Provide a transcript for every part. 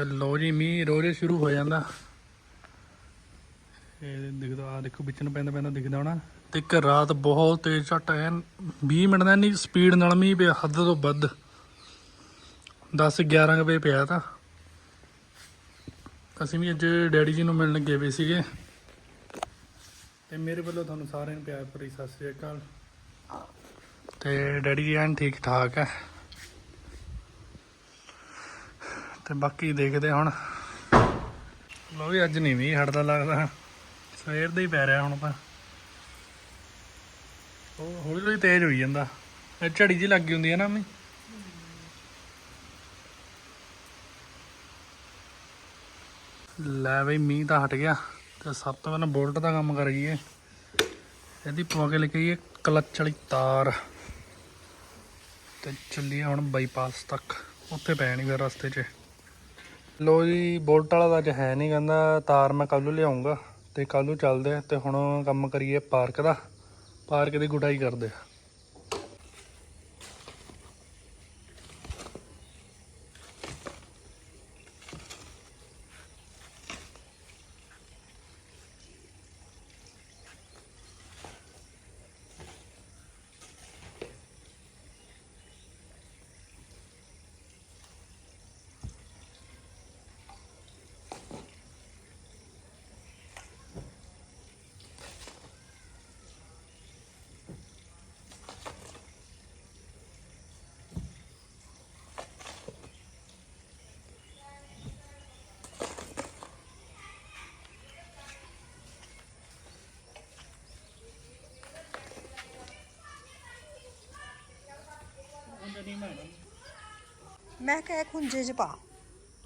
ਤੇ ਲੋ ਜੀ, ਮੀਂਹ ਰੋਜ਼ ਸ਼ੁਰੂ ਹੋ ਜਾਂਦਾ। ਇਹ ਦਿਖਦਾ ਆ ਦੇਖੋ ਵਿੱਚ ਨੂੰ ਪੈਂਦਾ ਪੈਂਦਾ ਦਿਖਦਾ ਹੋਣਾ। ਤੇ ਇੱਕ ਰਾਤ ਬਹੁਤ ਤੇਜ਼ ਝੱਟ ਐਨ 20 ਮਿੰਟ ਦਾ ਨਹੀਂ, ਸਪੀਡ ਨਾਲ ਮੀਂਹ ਪਿਆ, ਹੱਦ ਤੋਂ ਵੱਧ। 10 11 ਕੁ ਵਜੇ ਪਿਆ ਤਾਂ। ਅਸੀਂ ਵੀ ਅੱਜ ਡੈਡੀ ਜੀ ਨੂੰ ਮਿਲਣ ਗਏ ਵੇ ਸੀਗੇ। ਤੇ ਮੇਰੇ ਵੱਲੋਂ ਤੁਹਾਨੂੰ ਸਾਰਿਆਂ ਨੂੰ ਪਿਆਰ ਭਰੀ ਸਤਿ ਸ੍ਰੀ ਅਕਾਲ। ਤੇ ਡੈਡੀ ਜੀ ਐਨ ਠੀਕ ਠਾਕ ਹੈ। ਤੇ ਬਾਕੀ ਦੇਖਦੇ ਹੁਣ। ਲੋ ਵੀ ਅੱਜ ਨਹੀਂ ਮੀਂਹ ਹਟਦਾ ਲੱਗਦਾ। ਸਵੇਰ ਦਾ ਹੀ ਪੈ ਰਿਹਾ ਹੁਣ ਤਾਂ। ਉਹ ਹੌਲੀ ਹੌਲੀ ਤੇਜ਼ ਹੋਈ ਜਾਂਦਾ। ਇਹ ਝੜੀ ਜੀ ਲੱਗੀ ਹੁੰਦੀ ਹੈ ਨਾ ਮੀ ਲੈ ਬਈ, ਮੀਂਹ ਤਾਂ ਹਟ ਗਿਆ। ਤੇ ਸਭ ਤੋਂ ਪਹਿਲਾਂ ਬੋਲਟ ਦਾ ਕੰਮ ਕਰ ਗਈਏ ਇਹਦੀ ਪਵਾ ਕੇ ਲੈ ਕੇ ਕਲਚ ਵਾਲੀ ਤਾਰ। ਤੇ ਚੱਲੀਏ ਹੁਣ ਬਾਈਪਾਸ ਤੱਕ। ਉੱਥੇ ਪੈ ਨਹੀਂ ਫਿਰ ਰਸਤੇ 'ਚ। ਲੋ ਜੀ, ਬੋਲਟ ਵਾਲਾ ਤਾਂ ਅੱਜ ਹੈ ਨਹੀਂ ਕਹਿੰਦਾ ਤਾਰ ਮੈਂ ਕੱਲ੍ਹ ਨੂੰ ਲਿਆਉਂਗਾ ਤੇ ਕੱਲ੍ਹ ਨੂੰ ਚੱਲਦੇ ਆ ਤੇ ਹੁਣ ਕੰਮ ਕਰੀਏ ਪਾਰਕ ਦਾ। ਪਾਰਕ ਦੀ ਗੁਡਾਈ ਕਰਦੇ ਆ। ਮੈਂ ਕਿਹਾ ਖੁੰਝੇ ਚ ਪਾ।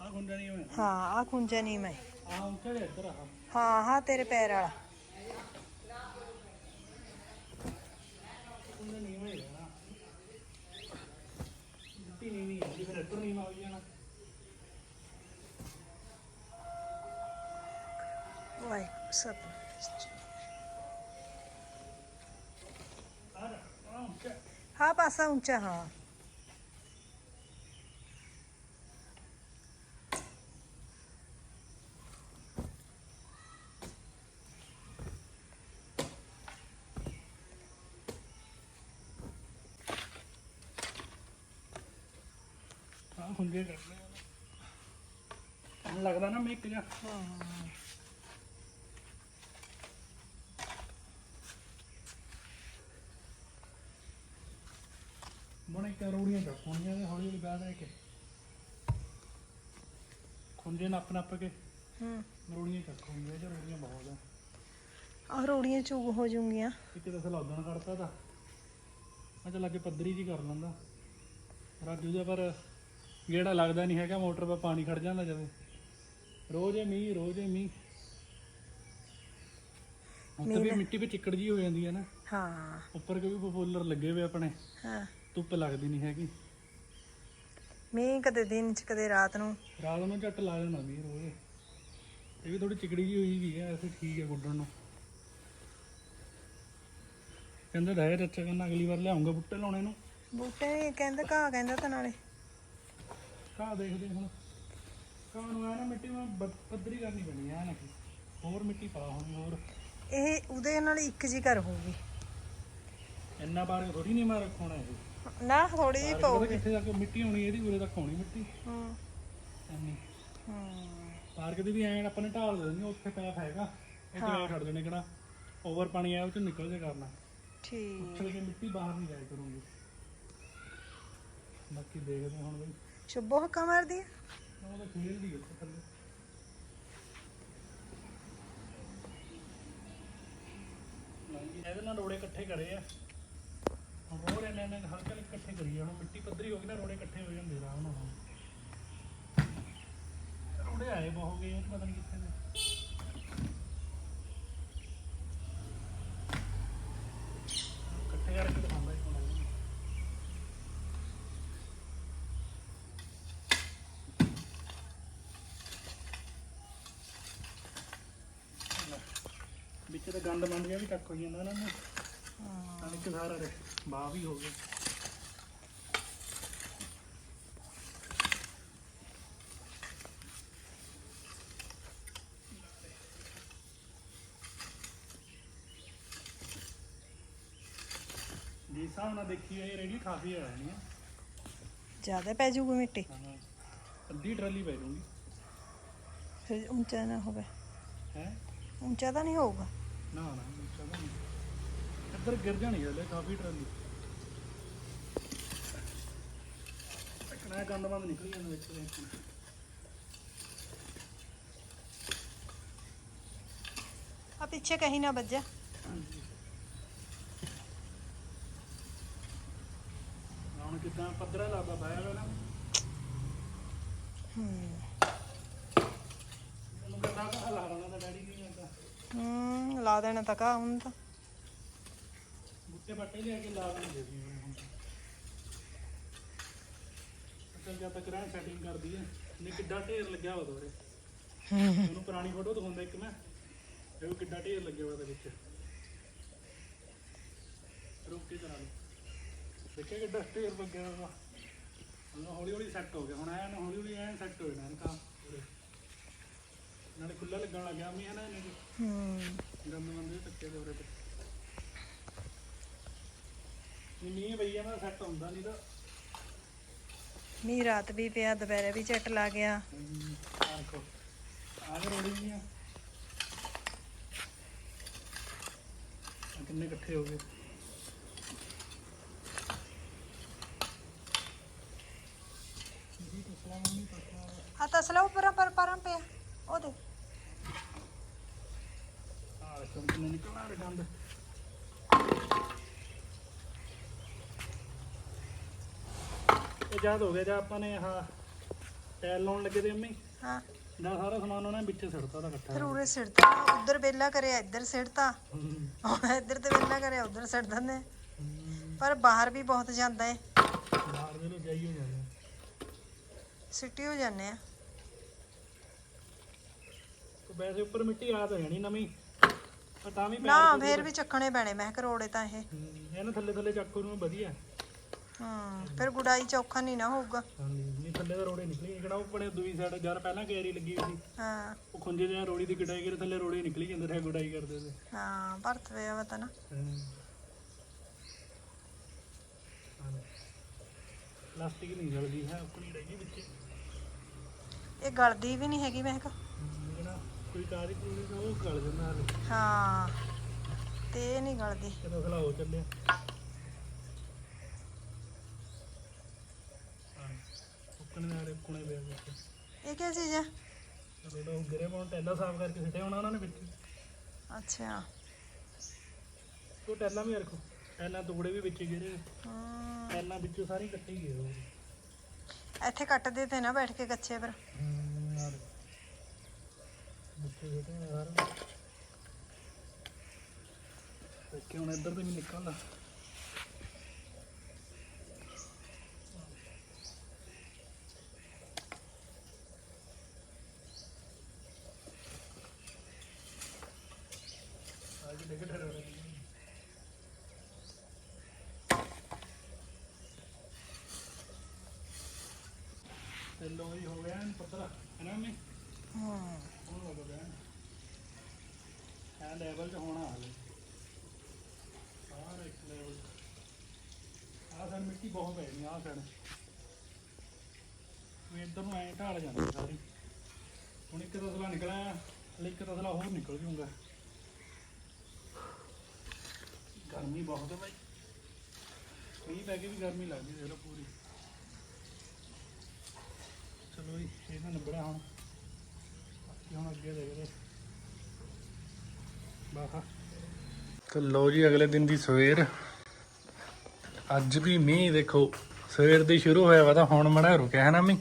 ਆ ਗੁੰਡਾ ਨਹੀਂ ਹੋਇਆ ਹਾਂ ਆ ਖੁੰਝਾ ਨਹੀਂ ਮੈਂ। ਆ ਉੱਥੇ ਦੇ ਇੱਧਰ ਆ। ਹਾਂ ਹਾਂ ਤੇਰੇ ਪੈਰ ਵਾਲਾ। ਗੁੰਡਾ ਨਹੀਂ ਹੋਇਆ ਨਾ ਜੁੱਤੀ ਨਹੀਂ ਨਹੀਂ ਹੈ ਫਿਰ ਇੱਧਰ ਨਹੀਂ ਆ ਜਾਣਾ। ਵਾਈ ਸਭ ਆ ਜਾ ਆ ਉੱਥੇ ਹਾਂ ਪਾਸਾ ਉੱਚਾ ਹਾਂ ਆ ਹੁੰਦੇ ਕਰਦੇ ਆ ਜਾ ਮਣੇ ਕਰੋੜੀਆਂ ਹੌਲੀ ਹੌਲੀ ਬਾਅਦ ਹੈ ਕਿ। ਖੁੰਝੇ ਨੱਪ ਨੱਪ ਕੇ। ਹੂੰ। ਰੋੜੀਆਂ ਚੱਕੋਣੀਆਂ ਜੇ ਰੋੜੀਆਂ ਬਹੁਤ ਆ। ਆ ਰੋੜੀਆਂ ਚੁਗ ਹੋ ਜੂਗੀਆਂ ਇੱਕ ਤਾਂ ਸਲਾਦਣ ਕੱਢਤਾ ਤਾਂ। ਮੈਂ ਚੱਲ ਅੱਗੇ ਪੱਧਰੀ ਜੀ ਕਰ ਲੈਂਦਾ। ਰਾਜੂ ਦਾ ਪਰ ਗੇੜਾ ਲੱਗਦਾ ਨਹੀਂ ਹੈਗਾ ਮੋਟਰ 'ਤੇ ਪਾਣੀ ਖੜ ਜਾਂਦਾ ਜਦੋਂ। ਰੋਜ਼ ਇਹ ਮੀਂਹ ਰੋਜ਼ ਇਹ ਮੀਂਹ। ਉੱਤੇ ਵੀ ਮਿੱਟੀ 'ਤੇ ਚਿੱਕੜ ਜੀ ਹੋ ਜਾਂਦੀ ਹੈ ਨਾ। ਹਾਂ। ਉੱਪਰ ਕੋਈ ਪਪੂਲਰ ਲੱਗੇ ਹੋਏ ਆਪਣੇ। ਹਾਂ। ਧੁੱਪ ਲੱਗਦੀ ਨਹੀਂ ਹੈਗੀ। ਮੀਂਹ ਕਦੇ ਦਿਨ ਚ ਕਦੇ ਰਾਤ ਨੂੰ। ਰਾਤ ਨੂੰ ਝੱਟ ਲਾ ਦੇਣਾ ਮੀਂਹ ਰੋਜ਼। ਇਹ ਵੀ ਥੋੜੀ ਚਿਕੜੀ ਜੀ ਹੋਈ ਵੀ ਹੈ ਐਸੇ ਠੀਕ ਹੈ ਗੁੱਡਣ ਨੂੰ। ਕਹਿੰਦਾ ਰਹਿ ਰੱਚਾ ਕਹਿੰਦਾ ਅਗਲੀ ਵਾਰ ਲਿਆਉਂਗਾ ਬੁੱਟੇ ਲਾਉਣੇ ਨੂੰ। ਬੂਟੇ ਕਹਿੰਦਾ ਘਾਹ ਕਹਿੰਦਾ ਤਾਂ ਨਾਲੇ। ਘਾਹ ਦੇਖਦੇ ਹੁਣ। ਘਾਹ ਨੂੰ ਐ ਨਾ ਮਿੱਟੀ ਮੈਂ ਬ- ਪੱਧਰੀ ਕਰਨੀ ਪੈਣੀ ਐ ਨਾ ਕਿ ਹੋਰ ਮਿੱਟੀ ਪਾ ਹੁਣ ਹੋਰ। ਇਹ ਉਹਦੇ ਨਾਲ ਇੱਕ ਜੀ ਕਰ ਹੋਊਗੀ। ਇੰਨਾ ਬਾਰ ਥੋੜੀ ਨਹੀਂ ਮੈਂ ਰੱਖਣਾ ਇਹ? ਨਾ ਥੋੜੀ ਜਿਹੀ ਪਤਾ ਕਿੱਥੇ ਤੱਕ ਮਿੱਟੀ ਹੋਣੀ ਇਹਦੀ ਉਰੇ ਤੱਕ ਹੋਣੀ ਮਿੱਟੀ। ਹੂੰ। ਇੰਨੀ ਹੂੰ। ਪਾਰਕ ਦੀ ਵੀ ਐਂ ਆਪਾਂ ਨੇ ਢਾਲ ਦੇ ਦੇਣੀ ਉੱਥੇ ਪੈਪ ਹੈਗਾ। ਉਹ ਤੇ ਛੱਡ ਦੇਣੇ ਕਿਹੜਾ? ਓਵਰ ਪਾਣੀ ਆਇਆ ਉਹ ਚ ਨਿਕਲ ਜੇ ਕਰਨਾ। ਠੀਕ। ਉੱਛਲ ਕੇ ਮਿੱਟੀ ਬਾਹਰ ਨਹੀਂ ਜਾਇਆ ਕਰੂਗੀ। ਬਾਕੀ ਦੇਖਦੇ ਹਾਂ ਹੁਣ ਬਈ। ਸ਼ੁਭੋ ਹੱਕਾ ਮਾਰਦੀ ਆ ਉਹ ਤਾਂ ਖੇਲਦੀ ਉੱਥੇ ਥੱਲੇ ਇਹਦੇ ਨਾਲ ਰੋੜੇ ਇਕੱਠੇ ਕਰੇ ਆ। ਹੁਣ ਹੋਰ ਇਹਨਾਂ ਨੇ ਹਲਕੇ ਹਲਕੇ ਇਕੱਠੇ ਕਰੀਏ ਹੁਣ ਮਿੱਟੀ ਪੱਧਰੀ ਹੋ ਗਈ ਨਾ, ਰੋੜੇ ਇਕੱਠੇ ਹੋ ਜਾਂਦੇ ਆਰਾਮ ਨਾਲ। ਰੋੜੇ ਆਏ ਬਹੁਤ ਗਏ ਪਤਾ ਨਹੀਂ ਕਿੱਥੇ ਨੇ ਤੇ ਗੰਦ ਮੰਦ ਜਿਹਾ ਵੀ ਟੱਕ ਹੋ ਜਾਂਦਾ ਨਾ ਨਾ। ਹਾਂ। ਇੱਕ ਸਾਰਾ ਰੇ ਬਾਹ ਵੀ ਹੋ ਗਿਆ। ਜੀ ਹਿਸਾਬ ਦੇਖੀਏ ਇਹ ਰੇੜੀ ਆ ਰਹੀ ਹੈ ਜ਼ਿਆਦਾ ਪੈ ਜੂਗੀ ਮਿੱਟੀ? ਹਾਂ। ਅੱਧੀ ਟਰਾਲੀ ਪੈ ਜਾਊਗੀ। ਫਿਰ ਉੱਚਾ ਨਾ ਹੋਵੇ। ਉੱਚਾ ਤਾਂ ਨਹੀਂ ਹੋਊਗਾ? ਨਾ ਨਾ ਚਲੋ ਇੱਧਰ ਗਿਰ ਜਾਣੀ ਹਲੇ ਕਾਫੀ ਟਰਾਲੀ ਟਕਣਾ ਗੰਦ ਬੰਦ ਨਿਕਲ ਜਾਂਦਾ ਵਿੱਚ ਦੇ। ਆ ਪਿੱਛੇ ਕਹੀਂ ਨਾ ਵੱਜਾ ਹੁਣ ਕਿਦਾਂ ਪੱਧਰਾ ਲਾਦਾ ਬਾਇਆ ਵਾ ਨਾ ਹੂੰ ਉਹਨੂੰ ਕਹਿੰਦਾ ਕਿ ਹਲਾ ਰਣਾ ਤਾਂ ਡੈਡੀ ਨਹੀਂ ਜਾਂਦਾ ਹੂੰ ਲਾ ਦੇਣਾ ਤਾਂ ਕਾ ਹੁਣ ਤਾਂ। ਬੁੱਟੇ ਬੱਟੇ ਲਿਆ ਕੇ ਲਾ ਦਿੰਦੇ ਸੀ ਹੁਣ। ਅਸਲ ਜਦ ਤੱਕ ਰਹਿ ਸੈਟਿੰਗ ਕਰਦੀ ਹੈ ਨੇ ਕਿੱਡਾ ਢੇਰ ਲੱਗਿਆ ਵਾ ਦੋਰੇ ਉਹਨੂੰ ਪੁਰਾਣੀ ਫੋਟੋ ਦਿਖਾਉਂਦਾ ਇੱਕ ਮੈਂ। ਇਹ ਕਿੱਡਾ ਢੇਰ ਲੱਗਿਆ ਵਾ ਉਹਦੇ ਵਿੱਚ। ਰੁਕ ਕੇ ਕਰਾ ਲਓ। ਦੇਖਿਆ ਕਿੱਡਾ ਢੇਰ ਲੱਗਿਆ ਵਾ। ਹੁਣ ਹੌਲੀ ਹੌਲੀ ਸੈੱਟ ਹੋ ਗਿਆ। ਹੁਣ ਐਨ ਹੌਲੀ ਹੌਲੀ ਐਨ ਸੈੱਟ ਹੋ ਜਾਣਾ ਇਹਦਾ। ਨਾਲੇ ਖੁੱਲਾ ਲੱਗਣ ਲੱਗ ਗਿਆ ਮੀਂਹ ਹੈ ਨਾ ਇਹਨੇ ਹੂੰ। ਗੰਦ ਬੰਦੇ ਟੱਕੇ ਦੇ ਉਰੇ ਤੇ। ਨਹੀਂ ਮੀਂਹ ਪਈ ਜਾਂਦਾ ਸੈੱਟ ਹੁੰਦਾ ਨਹੀਂ ਤਾਂ। ਮੀਂਹ ਰਾਤ ਵੀ ਪਿਆ ਦੁਪਹਿਰੇ ਵੀ ਝੱਟ ਲਾ ਗਿਆ। ਆਹ ਦੇਖੋ ਆਹ ਰੋੜੀ ਨਹੀਂ ਆ। ਆਹ ਕਿੰਨੇ ਇਕੱਠੇ ਹੋ ਗਏ। ਆ ਤਸਲਾ ਉੱਪਰ ਪਰ ਪਰਾਂ ਪਿਆ ਉਹ ਦੇ ਆਹ ਦੇਖੋ ਕਿੰਨੇ ਨਿਕਲਣਾ ਇਹ ਜਦ ਹੋ ਗਿਆ ਜਾਂ ਆਪਾਂ ਨੇ ਆਹ ਟੈਲ ਲਾਉਣ ਲੱਗੇ ਤੇ ਅੰਮੀ? ਹਾਂ। ਦਾ ਸਾਰਾ ਸਮਾਨ ਉਹਨੇ ਵਿੱਚ ਸਿੱਟਤਾ ਦਾ ਇਕੱਠਾ। ਫਿਰ ਉਰੇ ਸਿੱਟਦਾ ਉਧਰ ਬੇਲਾ ਕਰਿਆ ਇੱਧਰ ਸਿੱਟਤਾ ਹਮ, ਹੁਣ ਇੱਧਰ ਤੇ ਬੇਲਾ ਕਰਿਆ ਉਧਰ ਸਿੱਟ ਦਿੰਦੇ। ਹਮ, ਪਰ ਬਾਹਰ ਵੀ ਬਹੁਤ ਜਾਂਦਾ ਏ। ਬਾਹਰ ਦੇ ਲੋ ਜਾਈ ਹੋ ਜਾਂਦੇ। ਸਿੱਟੀ ਹੋ ਜਾਂਦੇ ਆ। ਤੇ ਵੈਸੇ ਉੱਪਰ ਮਿੱਟੀ ਆ ਤਾਂ ਜਾਣੀ ਨਵੀਂ। ਪਰ ਤਾਂ ਵੀ ਨਾ ਫੇਰ ਵੀ ਚੱਕਣੇ ਪੈਣੇ ਮੈਂ ਕਰੋੜੇ ਤਾਂ ਇਹ। ਹਮ, ਇਹ ਨਾ ਥੱਲੇ ਥੱਲੇ ਚੱਕੋ ਨੂੰ ਵਧੀਆ। ਹੂੰ ਫਿਰ ਗੁਡਾਈ ਚੌਖਾ ਨਹੀਂ ਨਾ ਹੋਊਗਾ। ਹਾਂਜੀ ਨਹੀਂ ਥੱਲੇ ਤਾਂ ਰੋੜੇ ਨਿਕਲੀ ਕਿਹੜਾ ਉਹ ਬਣੇ ਦੂਈ ਸਾਈਡ ਜਦ ਪਹਿਲਾਂ ਕੈਰੀ ਲੱਗੀ ਹੋਈ ਸੀ। ਹਾਂ। ਉਹ ਖੁੰਝੇ ਜਿਹਾ ਰੋੜੀ ਦੀ ਕਟਾਈ ਕਰੇ ਥੱਲੇ ਰੋੜੇ ਨਿਕਲੀ ਜਾਂਦੇ ਰਹੇ ਗੁਡਾਈ ਕਰਦੇ ਤੇ ਹਾਂ ਭਰਤ ਵਾ ਤਾਂ ਨਾ। ਪਲਾਸਟਿਕ ਨਹੀਂ ਜਲਦੀ ਹੈ ਆਪਣੀ ਰਹਿ ਗਈ ਵਿੱਚ। ਇਹ ਗਲਦੀ ਵੀ ਨਹੀਂ ਹੈਗੀ ਮੈਂ ਕਿਹਾ। ਕੋਈ ਕਾਰੀ ਪੂਰੀ ਤਾਂ ਉਹ ਗਲ ਜਾਂਦਾ ਹਾਲੇ। ਹਾਂ ਤੇ ਇਹ ਨਹੀਂ ਗਲਦੀ। ਕਦੋਂ ਖਲਾਓ ਚੱਲਿਆ ਉੱਕਣ ਦੇ ਆਲੇ ਕੁਣੇ ਪਿਆ ਵਿੱਚ। ਇਹ ਕੀ ਚੀਜ਼ ਹੈ ਜਿਹੜਾ ਉਹ ਗਿਰੇ ਪਾਉਣ ਟੈਲਾ ਸਾਫ਼ ਕਰਕੇ ਸਿੱਟਿਆ ਹੋਣਾ ਉਹਨਾਂ ਨੇ ਵਿੱਚ। ਅੱਛਾ। ਉਹ ਟੈਲਾਂ ਵੀ ਰੱਖੋ। ਟੈਲਾਂ ਟੁਕੜੇ ਵੀ ਵਿੱਚ ਗਿਰੇ ਹਮ, ਟੈਲਾਂ ਵਿੱਚੋਂ ਸਾਰੀ ਕੱਟੀ ਗਈ ਉਹ। ਇੱਥੇ ਕੱਟਦੇ ਤੇ ਨਾ ਬੈਠ ਕੇ ਕੱਚੇ ਪਰ ਹਮ, ਯਾਰ ਹੁਣ ਇੱਧਰ ਤੇ ਵੀ ਨਿਕਲਦਾ। ਅੱਜ ਡਿੱਗ ਠਰ ਰਹੇ ਤੇ ਲੋ ਜੀ ਹੋ ਗਿਆ ਪਤਲਾ ਹੈ ਨਾ ਮੈਂ ਹੂੰ। ਹੁਣ ਲੱਗ ਗਿਆ ਇਹ ਲੈਵਲ 'ਚ ਹੋਣਾ ਹਾਲੇ। ਸਾਰਾ ਇੱਕ ਲੈਵਲ ਆਹ ਸਾਡ ਮਿੱਟੀ ਬਹੁਤ ਪੈ ਆਹ ਸਾਡ ਵੀ ਇੱਧਰ ਨੂੰ ਐਂ ਢਾਲ ਜਾਂਦੀ ਸਾਰੀ। ਹੁਣ ਇੱਕ ਤਸਲਾ ਨਿਕਲਿਆ, ਹਲੇ ਇੱਕ ਤਸਲਾ ਹੋਰ ਨਿਕਲ ਜੂਗਾ। ਗਰਮੀ ਬਹੁਤ ਹੈ ਭਾਈ ਮੀਂਹ ਪੈ ਕੇ ਵੀ ਗਰਮੀ ਲੱਗਦੀ ਦੇਖੋ ਪੂਰੀ। ਚਲੋ ਜੀ ਇਹਨਾਂ ਨਿਬੜਿਆ ਹੁਣ ਬਾਕੀ ਹੁਣ। ਅੱਗੇ ਦੇਖਦੇ ਬਾਹਾ ਤੇ ਲੋ ਜੀ, ਅਗਲੇ ਦਿਨ ਦੀ ਸਵੇਰ। ਅੱਜ ਵੀ ਮੀਂਹ, ਦੇਖੋ, ਸਵੇਰ ਦੀ ਸ਼ੁਰੂ ਹੋਇਆ ਵਾ ਤਾਂ ਹੁਣ ਮੜਾ ਰੁਕਿਆ ਹੈ ਨਾ ਮੀਂਹ?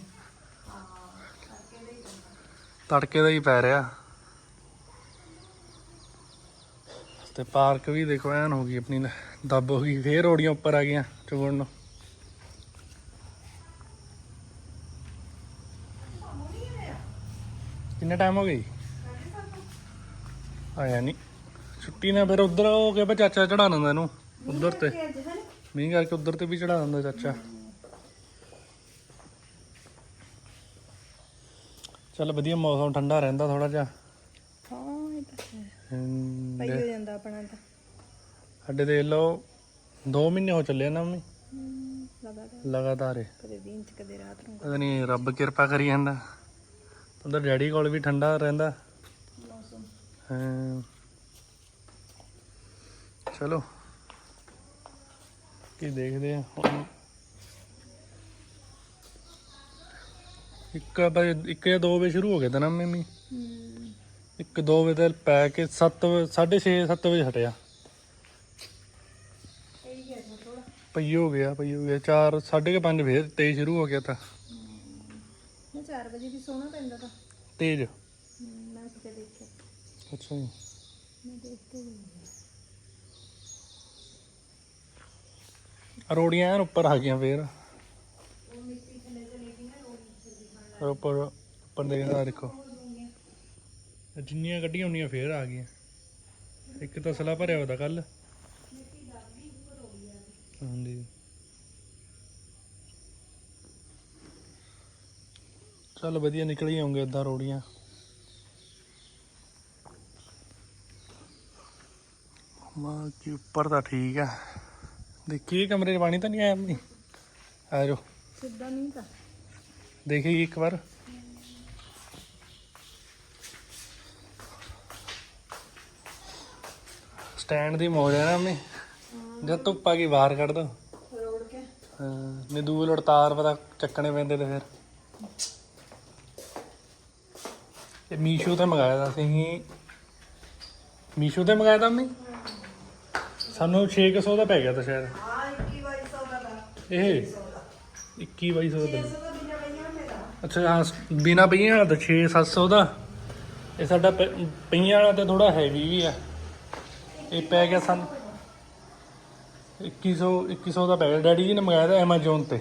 ਤੜਕੇ ਦਾ ਹੀ ਪੈ ਰਿਹਾ। ਤੇ ਪਾਰਕ ਵੀ ਦੇਖੋ, ਐਨ ਹੋ ਗਈ, ਆਪਣੀ ਦੱਬ ਹੋ ਗਈ, ਫੇਰ ਰੋੜੀਆਂ ਉੱਪਰ ਆ ਗਈਆਂ ਚੁਗਣ ਨੂੰ। ਕਿੰਨਾ ਟਾਈਮ ਹੋ ਗਈ ਆਇਆ ਨਹੀਂ ਛੁੱਟੀ ਨਾ ਫਿਰ ਉਧਰ ਹੋ ਕੇ ਬਾ ਚਾਚਾ ਚੜਾ ਦਿੰਦਾ ਇਹਨੂੰ ਉਧਰ ਤੇ। ਮੀਂਹ ਕਰਕੇ ਉਧਰ ਤੇ ਵੀ ਚੜਾ ਦਿੰਦਾ ਚਾਚਾ। ਚੱਲ ਵਧੀਆ ਮੌਸਮ ਠੰਡਾ ਰਹਿੰਦਾ ਥੋੜਾ ਜਿਹਾ। ਹਾਂ ਇਹ ਤਾਂ ਹੈ। ਹਮ, ਪਈ ਹੋ ਜਾਂਦਾ ਆਪਣਾ ਤਾਂ। ਸਾਡੇ ਦੇਖ ਲਓ 2 ਮਹੀਨੇ ਹੋ ਚੱਲੇ ਨਾ ਮੰਮੀ। ਲਗਾਤਾਰ। ਲਗਾਤਾਰ ਹੀ। ਕਦੇ ਦਿਨ ਚ ਕਦੇ ਰਾਤ ਨੂੰ। ਪਤਾ ਨਹੀਂ ਰੱਬ ਕਿਰਪਾ ਕਰੀ ਜਾਂਦਾ। ਉਹਦਾ ਡੈਡੀ ਕੋਲ ਵੀ ਠੰਡਾ ਰਹਿੰਦਾ। ਮੌਸਮ। ਹਾਂ। ਚਲੋ। ਕੀ ਦੇਖਦੇ ਆ ਹੁਣ। ਇੱਕ ਵਜੇ ਇੱਕ ਜਾਂ 2 ਵਜੇ ਸ਼ੁਰੂ ਹੋ ਗਿਆ ਤਾਂ ਨਾ ਮੰਮੀ? ਇੱਕ 2 ਵਜੇ ਤੇ ਪੈ ਕੇ 7 6:30 7 ਵਜੇ ਹਟਿਆ। ਪਈ ਹੋ ਗਿਆ ਪਈ ਹੋ ਗਿਆ। 4 5:30 ਫੇਰ ਤੇਜ਼ ਸ਼ੁਰੂ ਹੋ ਗਿਆ ਤਾਂ। 4 ਵਜੇ ਵੀ ਸੋਣਾ ਪੈਂਦਾ ਤਾਂ। ਤੇਜ਼? ਮੈਂ ਸਿੱਧੇ ਦੇਖਿਆ। ਅੱਛਾ ਜੀ। ਮੈਂ ਦੇਖਤੇ ਵੀ ਰੋੜੀਆਂ ਐਨ ਉੱਪਰ ਆ ਗਈਆਂ ਫੇਰ। ਉੱਪਰ ਉੱਪਰ ਦੇਖਦਾ ਦੇਖੋ। ਜਿੰਨੀਆਂ ਗੱਡੀਆਂ ਹੁੰਦੀਆਂ ਫੇਰ ਆ ਗਈਆਂ। ਇੱਕ ਤਾਂ ਸਲਾ ਭਰਿਆ ਹੋਇਆ ਕੱਲ ਹਾਂਜੀ। ਚੱਲ ਵਧੀਆ ਨਿਕਲ ਹੀ ਆਉਂਗੇ ਏਦਾਂ ਰੋੜੀਆਂ। ਮਾਂ ਕੀ ਉੱਪਰ ਤਾਂ ਠੀਕ ਆ। ਦੇਖੀ ਕਮਰੇ 'ਚ ਪਾਣੀ ਤਾਂ ਨਹੀਂ ਆਇਆ ਮੰਮੀ ਆ ਜਾਓ। ਸਿੱਧਾ ਨਹੀਂ ਤਾਂ। ਦੇਖੀ ਇੱਕ ਵਾਰ। ਸਟੈਂਡ ਦੀ ਮੌਜ ਹੈ ਨਾ ਮੰਮੀ ਜਦ ਧੁੱਪ ਆ ਗਈ ਬਾਹਰ ਕੱਢ ਦੋ। ਰੋੜ ਕੇ। ਨੇ ਦੂਏ ਲੋੜ ਤਾਰ ਪਤਾ ਚੱਕਣੇ ਪੈਂਦੇ ਤੇ ਫਿਰ। ਇਹ ਮੀਸ਼ੋ ਤੇ ਮੰਗਾਇਆ ਤਾਂ ਅਸੀਂ। ਮੀਸ਼ੋ ਤੇ ਮੰਗਾਇਆ ਤਾਂ ਮੰਮੀ ਸਾਨੂੰ 600 ਦਾ ਪੈ ਗਿਆ ਤਾਂ ਸ਼ਾਇਦ। ਹਾਂ 2100 ਦਾ ਤਾਂ। ਇਹ? 21 2200 ਦਾ ਦਾ ਬਿਨਾ ਪਈਆਂ ਮੇਰਾ ਅੱਛਾ ਹਾਂ ਬਿਨਾ ਪਈਆਂ ਵਾਲਾ ਤਾਂ 6 700 ਦਾ। ਇਹ ਸਾਡਾ ਪਈਆਂ ਵਾਲਾ ਤੇ ਥੋੜਾ ਹੈਵੀ ਵੀ ਆ। ਇਹ ਪੈ ਗਿਆ ਸਾਨੂੰ। 2100 2100 ਦਾ ਪੈ ਗਿਆ। ਡੈਡੀ ਜੀ ਨੇ ਮੰਗਾਇਆ ਤਾਂ Amazon ਤੇ।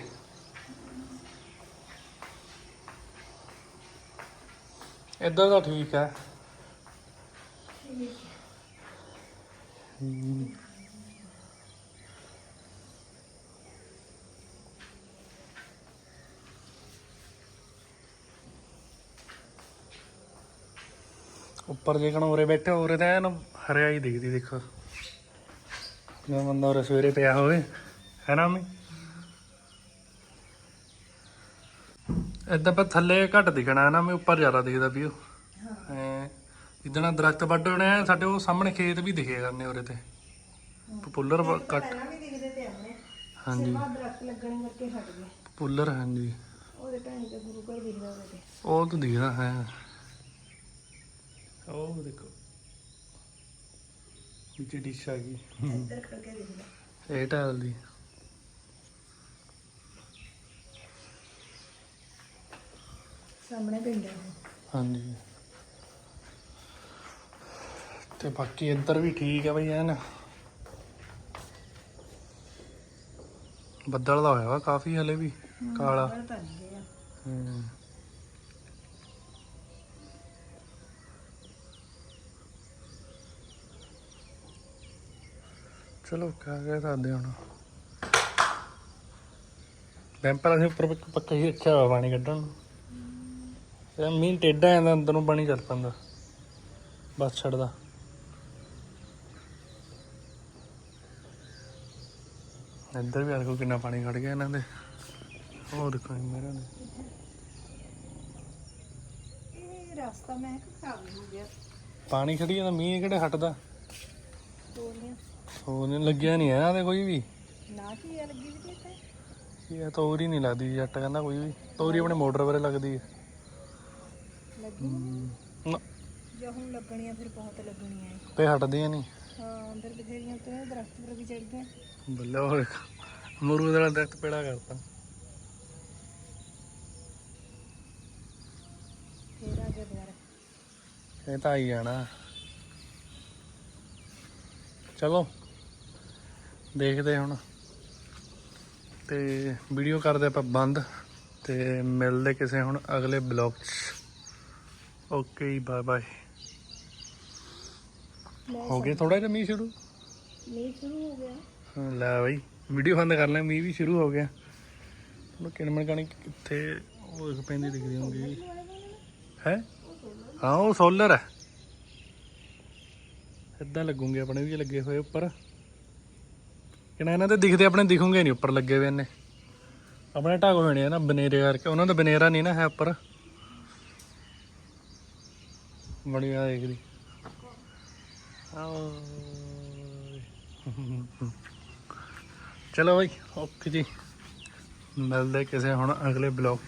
ਇੱਧਰ ਤਾਂ ਠੀਕ ਹੈ। ਹਮ। ਉੱਪਰ ਜੇ ਉਰੇ ਬੈਠੇ, ਉਰੇ ਤਾਂ ਐਨ ਹਰਿਆਈ ਦਿਖਦੀ, ਦੇਖੋ। ਜਿਵੇਂ ਬੰਦਾ ਉਰੇ ਸਵੇਰੇ ਪਿਆ ਹੋਵੇ। ਹੈ ਨਾ ਮੰਮੀ? ਏਦਾਂ ਪਰ ਥੱਲੇ ਘੱਟ ਦਿਖਣਾ ਹੈ ਨਾ ਮੈਂ ਉੱਪਰ ਜ਼ਿਆਦਾ ਦਿਖਦਾ ਵੀ ਉਹ। ਐ ਜਿੱਦਣਾ ਦਰਖਤ ਵੱਢ ਹੋਣੇ ਆ ਸਾਡੇ ਉਹ ਸਾਹਮਣੇ ਖੇਤ ਵੀ ਦਿਖੇ ਕਰਨੇ ਉਰੇ ਤੇ। ਪਪੂਲਰ ਕੱਟ ਪਹਿਲਾਂ ਵੀ ਦਿਖਦੇ ਤੇ ਆਉਣੇ ਹਾਂਜੀ। ਬਾਅਦ ਦਰਖਤ ਲੱਗਣ ਕਰਕੇ ਹਟ ਗਏ। ਪਪੂਲਰ ਹਾਂਜੀ। ਉਹਦੇ ਭੈਣ ਤੇ ਗੁਰੂ ਘਰ ਦਿਖਦਾ ਉਹਦੇ ਤੇ। ਉਹ ਤਾਂ ਦਿਖਦਾ ਹੈ। ਉਹ ਦੇਖੋ। ਵਿੱਚ ਡਿਸ਼ ਆ ਗਈ। ਇੱਧਰ ਕਰਕੇ ਦਿਖਦਾ। ਇਹ ਟਾਇਲ ਦੀ। ਸਾਹਮਣੇ ਪਿੰਡ ਹੈ ਹਾਂਜੀ। ਤੇ ਬਾਕੀ ਇੱਧਰ ਵੀ ਠੀਕ ਹੈ ਬਈ ਐਨ। ਬੱਦਲ ਦਾ ਹੋਇਆ ਵਾ ਕਾਫੀ ਹਲੇ ਵੀ ਕਾਲਾ। ਚਲੋ ਕਿਆ ਕਹਿ ਸਕਦੇ ਹੁਣ। ਬੈਂਪਰ ਅਸੀਂ ਉੱਪਰ ਪੱਕਾ ਹੀ ਰੱਖਿਆ ਹੋਇਆ ਪਾਣੀ ਕੱਢਣ ਨੂੰ। ਇਹ ਮੀਨ ਟੇਡਾ ਜਾਂਦਾ ਅੰਦਰ ਨੂੰ ਪਾਣੀ ਚੱਲ ਪੈਂਦਾ। ਬਸ ਛੱਡਦਾ। ਇੱਧਰ ਵੀ ਦੇਖੋ ਕਿੰਨਾ ਪਾਣੀ ਖੜ ਗਿਆ ਇਹਨਾਂ ਦੇ। ਉਹ ਦੇਖੋ ਮੇਰੇ ਇਹ ਰਸਤਾ ਮੈਂ ਕਿਹਾ ਖਰਾਬ ਹੋ ਗਿਆ। ਪਾਣੀ ਖੜੀ ਜਾਂਦਾ ਮੀਂਹ ਕਿਹੜੇ ਹਟਦਾ? ਨਹੀਂ ਲੱਗਿਆ ਨਹੀਂ ਇਹਨਾਂ ਦੇ ਕੋਈ ਵੀ। ਨਾ ਕੀ ਲੱਗੀ ਵੀ ਤੇ ਇਹ ਤੋਰੀ ਨਹੀਂ ਲੱਗਦੀ ਜੱਟ ਕਹਿੰਦਾ ਕੋਈ ਵੀ। ਤੋਰੀ ਆਪਣੇ ਮੋਟਰ ਬਾਰੇ ਲੱਗਦੀ ਹੈ। ਲੱਗੀ ਨਾ, ਜੇ ਹੁਣ ਲੱਗਣੀਆਂ ਫਿਰ ਬਹੁਤ ਲੱਗਣੀਆਂ ਹੈ। ਤੇ ਹਟਦੀਆਂ ਨਹੀਂ ਹਾਂ ਅੰਦਰ ਬਥੇਰੀਆਂ ਤੇ ਦਰਖਤ ਪਰ ਵੀ ਚੜ ਗਏ। ਬੱਲੇ ਹੋਰ ਅਮਰੂਦ ਵਾਲਾ ਦਰਖਤ ਪੇੜਾ ਕਰਤਾ। ਫੇਰ ਆ ਗਿਆ ਦੁਬਾਰਾ। ਇਹ ਤਾਂ ਆਈ ਜਾਣਾ। ਚਲੋ ਦੇਖਦੇ ਹੁਣ। ਤੇ ਵੀਡੀਓ ਕਰਦੇ ਆਪਾਂ ਬੰਦ। ਤੇ ਮਿਲਦੇ ਕਿਸੇ ਹੁਣ ਅਗਲੇ ਬਲੌਗ 'ਚ। ਓਕੇ ਜੀ ਬਾਏ ਬਾਏ ਹੋ ਗਿਆ ਥੋੜਾ ਜਿਹਾ ਮੀਂਹ ਸ਼ੁਰੂ ਮੀਂਹ ਸ਼ੁਰੂ ਹੋ ਗਿਆ ਲੈ ਬਾਈ ਵੀਡੀਓ ਬੰਦ ਕਰ ਲੈ ਮੀਂਹ ਵੀ ਸ਼ੁਰੂ ਹੋ ਗਿਆ ਹੁਣ ਕਿਣਮਣ ਕਣੀ ਕਿੱਥੇ ਉਹ ਇੱਕ ਪੈਂਦੀ ਦਿਖਦੀ ਹੋਊਗੀ ਹੈ ਹਾਂ ਉਹ ਸੋਲਰ ਹੈ ਇੱਦਾਂ ਲੱਗੂਗੇ ਆਪਣੇ ਵੀ ਲੱਗੇ ਹੋਏ ਉੱਪਰ। ਕਿਨਾਂ ਇਹਨਾਂ ਦੇ ਦਿਖਦੇ ਆਪਣੇ ਦਿਖੂਗੇ ਨਹੀਂ ਉੱਪਰ ਲੱਗੇ ਹੋਏ ਨੇ ਆਪਣੇ ਢਾਕ ਹੋਣੇ ਆ ਨਾ ਬਨੇਰੇ ਕਰਕੇ। ਉਹਨਾਂ ਦਾ ਬਨੇਰਾ ਨਹੀਂ ਨਾ ਹੈ ਉੱਪਰ। ਬੜੀਆ ਦੇਖਦੀ ਚਲੋ ਬਾਈ ਓਕੇ ਜੀ ਮਿਲਦੇ ਕਿਸੇ ਹੁਣ ਅਗਲੇ ਬਲੌਗ